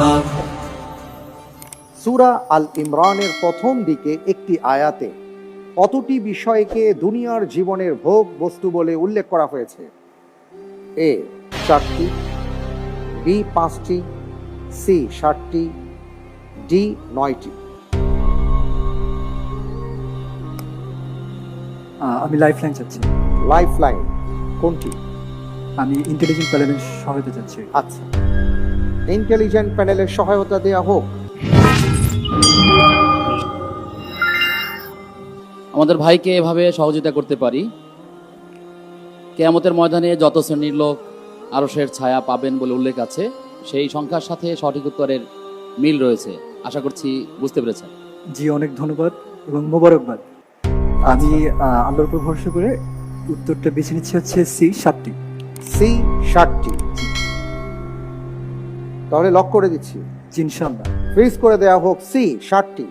আকবার সূরা আল ইমরানের প্রথম দিকে একটি আয়াতে কতটি বিষয়কে দুনিয়ার জীবনের ভোগ বস্তু বলে উল্লেখ করা হয়েছে? এ চারটি বি পাঁচটি সি ষাটটি ডি নয়টি। আমি লাইফ লাইন চাচ্ছি। লাইফ লাইন কোনটি? আমি ইন্টেলিজেন্ট প্যানেলের সহায়তা চাচ্ছি। আচ্ছা। ইন্টেলিজেন্ট প্যানেলের সহায়তা দেওয়া হোক। আমাদের ভাইকে এভাবে সহযোগিতা করতে পারি। কেয়ামতের ময়দানে যত শ্রেণির লোক আরসের ছায়া পাবেন বলে উল্লেখ আছে সেই সংখ্যার সাথে সঠিক উত্তরের মিল রয়েছে। আশা করছি বুঝতে পেরেছেন। জি অনেক ধন্যবাদ এবং মোবারকবাদ। আমি আল্লাহর উপর ভরসা করে উত্তরটা বেছে নিচ্ছি হচ্ছে সি সাতটি। সি ষাটটি তাহলে লক করে দিচ্ছি জি ইনশাল্লাহ ফ্রিজ করে দেওয়া হোক সি ষাটটি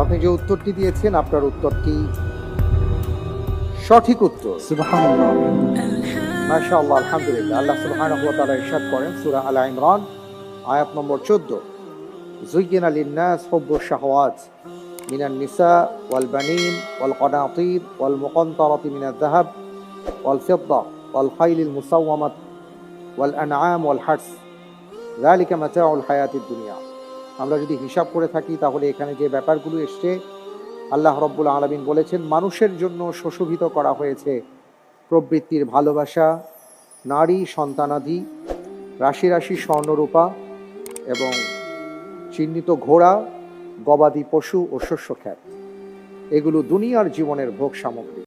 আপনি যে উত্তরটি দিয়েছেন আপনার উত্তরটি সঠিক উত্তর সুবহানাল্লাহ মাশাআল্লাহ আলহামদুলিল্লাহ আল্লাহ সুবহানাহু ওয়া তাআলা ইরশাদ করেন সূরা আল ইমরান আয়াত নম্বর 14 زين للناس حب الشهوات من النساء والبنين والقناطير والمقنطرة من الذهب والفضة والخيل المسومة ওয়াল আনাম ওয়াল হার্স। জালিকা মাচা অল হায়াতির দুনিয়া। আমরা যদি হিসাব করে থাকি, তাহলে এখানে যে ব্যাপারগুলো এসছে, আল্লাহ রব্বুল আলমিন বলেছেন, মানুষের জন্য সুশোভিত করা হয়েছে প্রবৃত্তির ভালোবাসা, নারী সন্তানাদি, রাশি রাশি স্বর্ণরূপা এবং চিহ্নিত ঘোড়া, গবাদি পশু ও শস্য খ্যাত। এগুলো দুনিয়ার জীবনের ভোগ সামগ্রী।